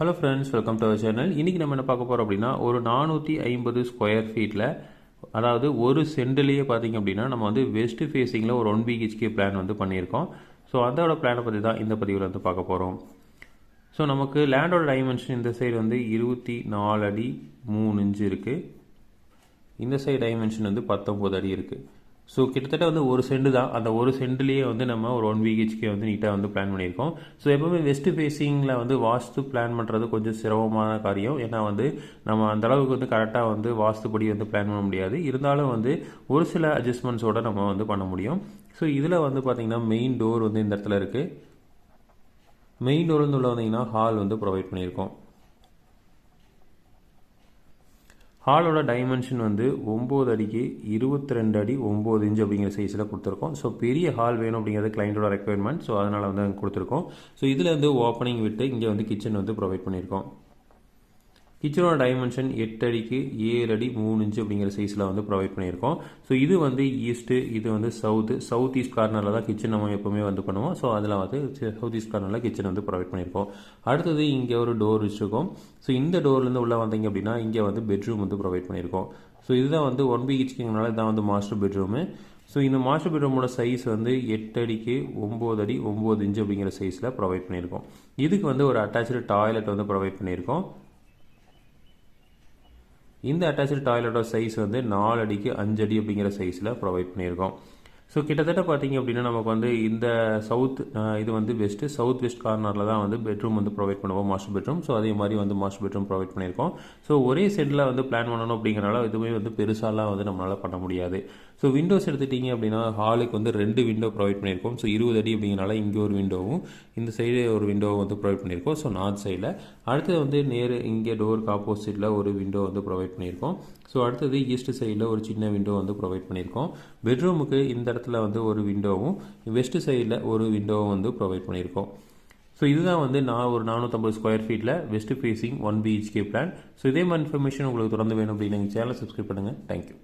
Hello friends welcome to our channel இன்றைக்கி நம்ம என்ன பார்க்க போகிறோம் அப்படின்னா ஒரு நானூற்றி ஐம்பது ஸ்கொயர் ஃபீட்டில் அதாவது ஒரு சென்டிலேயே பார்த்தீங்க அப்படின்னா நம்ம வந்து வெஸ்ட் ஃபேஸிங்கில் ஒரு ஒன் பிஹெச்கே பிளான் வந்து பண்ணியிருக்கோம். ஸோ அதோட பிளானை பற்றி தான் இந்த பதிவில் வந்து பார்க்க போகிறோம் ஸோ நமக்கு லேண்டோட டைமென்ஷன் இந்த சைடு வந்து இருபத்தி நாலு அடி மூணு இன்ச்சு இருக்குது இந்த சைடு டைமென்ஷன் வந்து பத்தொம்போது அடி இருக்குது ஸோ கிட்டத்தட்ட வந்து ஒரு செண்டு தான். அந்த ஒரு செண்டுலேயே வந்து நம்ம ஒரு ஒன் பிஹெச்கே வந்து நீட்டாக வந்து பிளான் பண்ணியிருக்கோம். ஸோ எப்போவுமே வெஸ்ட் ஃபேஸிங்கில் வந்து வாஸ்து பிளான் பண்ணுறது கொஞ்சம் சிரமமான காரியம். ஏன்னா வந்து நம்ம அந்த அளவுக்கு வந்து கரெக்டாக வந்து வாஸ்துப்படி வந்து பிளான் பண்ண முடியாது. இருந்தாலும் வந்து ஒரு சில அட்ஜஸ்ட்மெண்ட்ஸோடு நம்ம வந்து பண்ண முடியும். ஸோ இதில் வந்து பார்த்திங்கன்னா மெயின் டோர் வந்து இந்த இடத்துல இருக்குது மெயின் டோர்லேருந்து உள்ள வந்தீங்கன்னா ஹால் வந்து ப்ரொவைட் பண்ணியிருக்கோம். ஹாலோட டைமென்ஷன் வந்து ஒம்பது அடிக்கு இருபத்தி ரெண்டு அடி ஒம்பது இன்ச் அப்படிங்கிற சைஸில் கொடுத்துருக்கோம். ஸோ பெரிய ஹால் வேணும் அப்படிங்கிறது கிளைண்ட்டோட ரெக்குயர்மெண்ட் ஸோ அதனால் வந்து கொடுத்துருக்கோம். ஸோ இதில் வந்து ஓப்பனிங் விட்டு இங்கே வந்து கிச்சன் வந்து ப்ரொவைட் பண்ணியிருக்கோம். கிச்சனோட டைமென்ஷன் எட்டு அடிக்கு ஏழு அடி மூணு இன்ச்சு அப்படிங்கிற சைஸில் வந்து ப்ரொவைட் பண்ணியிருக்கோம். ஸோ இது வந்து ஈஸ்ட்டு இது வந்து சவுத்து சவுத் ஈஸ்ட் கார்னரில் தான் கிச்சன் நம்ம எப்போவுமே வந்து பண்ணுவோம். ஸோ அதில் வந்து சவுத் ஈஸ்ட் கார்னரில் கிச்சன் வந்து ப்ரொவைட் பண்ணியிருக்கோம். அடுத்தது இங்கே ஒரு டோர் வச்சுருக்கோம். ஸோ இந்த டோர்லேருந்து உள்ளே வந்தீங்க அப்படின்னா இங்கே வந்து பெட்ரூம் வந்து ப்ரொவைட் பண்ணியிருக்கோம். ஸோ இதுதான் வந்து ஒன் பிஹெச்கேங்கனால இதான் வந்து மாஸ்டர் பெட்ரூமு ஸோ இந்த மாஸ்டர் பெட்ரூமோட சைஸ் வந்து எட்டு அடிக்கு ஒம்பது அடி ஒம்பது இன்ச்சு அப்படிங்கிற சைஸில் ப்ரொவைட் பண்ணியிருக்கோம். இதுக்கு வந்து ஒரு அட்டாச்சு டாய்லெட் வந்து ப்ரொவைட் பண்ணியிருக்கோம். இந்த அட்டாச்சு டாய்லெட்டோட சைஸ் வந்து நாலு அடிக்கு அஞ்சு அடி அப்படிங்கிற சைஸில் ப்ரொவைட் பண்ணியிருக்கோம். ஸோ கிட்டத்தட்ட பார்த்தீங்க அப்படின்னா நமக்கு வந்து இந்த சவுத் இது வந்து வெஸ்ட்டு சவுத் வெஸ்ட் கார்னரில் தான் வந்து பெட்ரூம் வந்து ப்ரொவைட் பண்ணுவோம் மாஸ்டர் பெட்ரூம் ஸோ அதே மாதிரி வந்து மாஸ்டர் பெட்ரூம் ப்ரொவைட் பண்ணியிருக்கோம். ஸோ ஒரே செட்டில் வந்து பிளான் பண்ணணும் அப்படிங்கிறனால எதுவுமே வந்து பெருசாலாம் வந்து நம்மளால் பண்ண முடியாது. ஸோ விண்டோஸ் எடுத்துட்டீங்க அப்படின்னா ஹாலுக்கு வந்து ரெண்டு விண்டோ ப்ரொவைட் பண்ணியிருக்கோம். ஸோ இருபது அடி அப்படிங்கிறனால இங்கே ஒரு விண்டோவும் இந்த சைடு ஒரு விண்டோவும் வந்து ப்ரொவைட் பண்ணியிருக்கோம். ஸோ நார்த் சைடில் அடுத்தது வந்து நேரு இங்கே டோருக்கு ஆப்போசிட்டில் ஒரு விண்டோ வந்து ப்ரொவைட் பண்ணியிருக்கோம். ஸோ அடுத்தது ஈஸ்ட் சைடில் ஒரு சின்ன விண்டோ வந்து ப்ரொவைட் பண்ணியிருக்கோம். பெட்ரூமுக்கு இந்த இடத்துல வந்து ஒரு விண்டோவும் வெஸ்ட் சைடில் ஒரு விண்டோவும் வந்து ப்ரொவைட் பண்ணியிருக்கோம். ஸோ இதுதான் வந்து நான் ஒரு நானூற்றம்பது ஸ்கொயர் ஃபீட்டில் west facing one BHK plan so இதே மாதிரி இன்ஃபர்மேஷன் உங்களுக்கு தொடர்ந்து வேணும் அப்படின்னு எங்கள் சேனலை சப்ஸ்கிரைப் பண்ணுங்கள் தேங்க்யூ